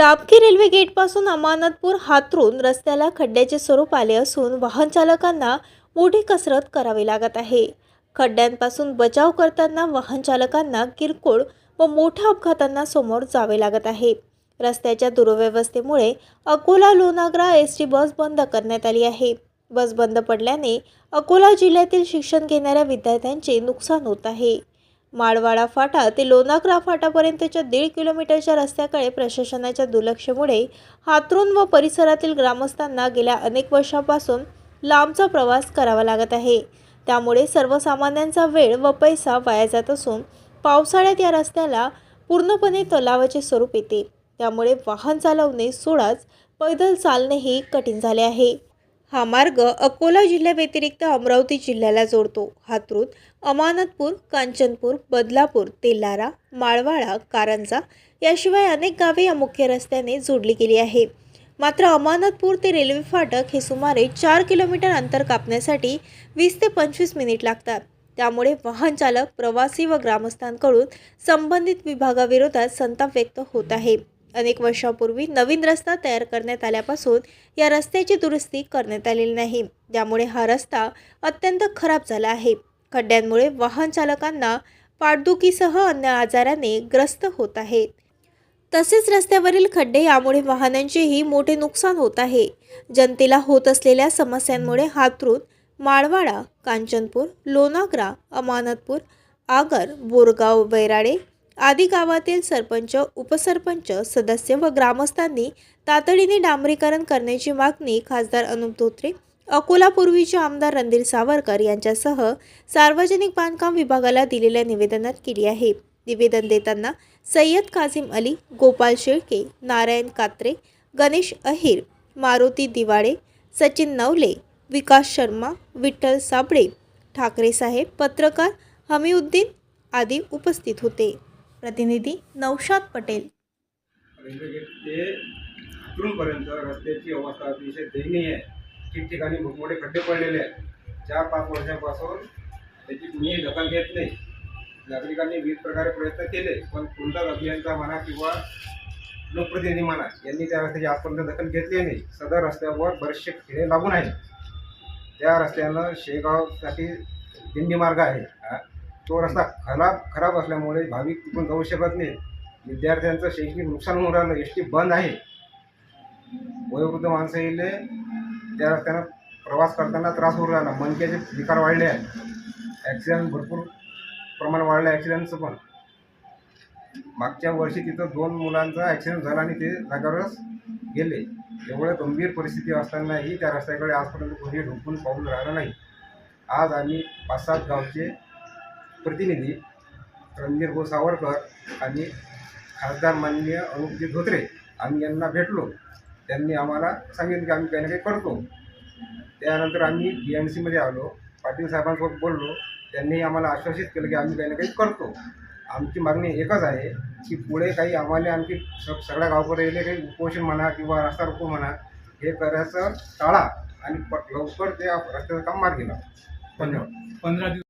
Dabki railway गेटपासून अमानतपूर हातरून रस्त्याला खड्ड्याचे स्वरूप आले असून वाहन चालकांना मोठी कसरत करावी लागत आहे. खड्ड्यांपासून बचाव करताना वाहन चालकांना किरकोळ व मोठ्या अपघातांना समोर जावे लागत आहे. रस्त्याच्या दुर्व्यवस्थेमुळे Akola Lonagra S T bus बंद करण्यात आली आहे. बस बंद पडल्याने अकोला जिल्ह्यातील शिक्षण घेणाऱ्या विद्यार्थ्यांचे नुकसान होत आहे. माळवाडा फाटा ते लोणाग्रा फाटापर्यंतच्या दीड किलोमीटरच्या रस्त्याकडे प्रशासनाच्या दुर्लक्षमुळे हातरून व परिसरातील ग्रामस्थांना गेल्या अनेक वर्षापासून लांबचा प्रवास करावा लागत आहे. त्यामुळे सर्वसामान्यांचा वेळ व पैसा वाया जात असून पावसाळ्यात या रस्त्याला पूर्णपणे तलावाचे स्वरूप येते. त्यामुळे वाहन चालवणे सोडाच पैदल चालणेही कठीण झाले आहे. हा मार्ग अकोला जिल्ह्याव्यतिरिक्त अमरावती जिल्ह्याला जोडतो. हातरूत अमानतपूर कांचनपूर बदलापूर तेल्लारा माळवाळा कारंजा याशिवाय अनेक गावे या मुख्य रस्त्याने जोडली गेली आहे. मात्र अमानतपूर ते रेल्वे फाटक हे सुमारे चार किलोमीटर अंतर कापण्यासाठी वीस ते पंचवीस मिनिट लागतात. त्यामुळे वाहन चालक प्रवासी व ग्रामस्थांकडून संबंधित विभागाविरोधात संताप व्यक्त होत आहे. अनेक वर्षापूर्वी नवीन रस्ता तयार करण्यात आल्यापासून या रस्त्याची दुरुस्ती करण्यात आलेली नाही. त्यामुळे हा रस्ता अत्यंत खराब झाला आहे. खड्ड्यांमुळे वाहन चालकांना पाठदुखीसह अन्य आजाराने ग्रस्त होत आहेत तसेच रस्त्यावरील खड्डे यामुळे वाहनांचेही मोठे नुकसान होत आहे. जनतेला होत असलेल्या समस्यांमुळे हातरून माळवाडा कांचनपूर लोणाग्रा अमानतपूर आगर बोरगाव वैराडे आदी गावातील सरपंच उपसरपंच सदस्य व ग्रामस्थांनी तातडीने डांबरीकरण करण्याची मागणी खासदार अनुप धोत्रे अकोला पूर्वीचे आमदार रणधीर सावरकर यांच्यासह सार्वजनिक बांधकाम विभागाला दिलेल्या निवेदनात केली आहे. निवेदन देताना सय्यद काझिम अली गोपाल शेळके नारायण कात्रे गणेश अहिर मारुती दिवाळे सचिन नवले विकास शर्मा विठ्ठल साबळे ठाकरे साहेब पत्रकार हमीउद्दीन आदी उपस्थित होते. प्रतिनिधी नौशाद पटेल. पर्यंत ते रस्त्याची अवस्था अतिशय दयनीय आहे. ठिकठिकाणी मोठमोठे खड्डे पडलेले आहेत. चार पाच वर्षांपासून त्याची कुणीही दखल घेत नाही. नागरिकांनी विविध प्रकारे प्रयत्न केले पण कोणताच अभियंता म्हणा किंवा लोकप्रतिनिधी म्हणा यांनी त्या रस्त्याची आजपर्यंत दखल घेतली नाही. सदर रस्त्यावर बरेचसे खेळे लागून आहेत. त्या रस्त्यानं शेगावसाठी दिंडी मार्ग आहे. हा. तो रस्ता खराब खराब असल्यामुळे भाविक तिथून जाऊ शकत नाही विद्यार्थ्यांचं शैक्षणिक नुकसान होऊन राहिलं एस टी बंद आहे. वयोवृद्ध माणसं येईल त्या रस्त्यानं प्रवास करताना त्रास होऊ राहिला. मनक्याचे विकार वाढले आहेत. ॲक्सिडेंट भरपूर प्रमाण वाढलं आहे ॲक्सिडेंटचं पण. मागच्या वर्षी तिथं दोन मुलांचा ॲक्सिडेंट झाला आणि ते जागावरच गेले. एवढं गंभीर परिस्थिती असतानाही त्या रस्त्याकडे आजपर्यंत कोणी ढोकून पाहून राहिलं नाही. आज आम्ही पाच सात गावचे प्रतिनिधी रणधीर भाऊ सावरकर आणि खासदार माननीय अनुपजी धोत्रे आम्ही यांना भेटलो. त्यांनी आम्हाला सांगितलं की आम्ही काही ना काही करतो. त्यानंतर आम्ही बी एम सीमध्ये आलो. पाटील साहेबांसोबत बोललो. त्यांनी आम्हाला आश्वासित केलं की आम्ही काही ना काही करतो. आमची मागणी एकच आहे की पुढे काही आम्हाला आणखी स सगळ्या गावकऱ्याला काही उपोषण म्हणा किंवा रस्ता रोको म्हणा हे करायचं टाळा आणि लवकर त्या रस्त्याचं काम मार्गी लावा. धन्यवाद. पंधरा दिवस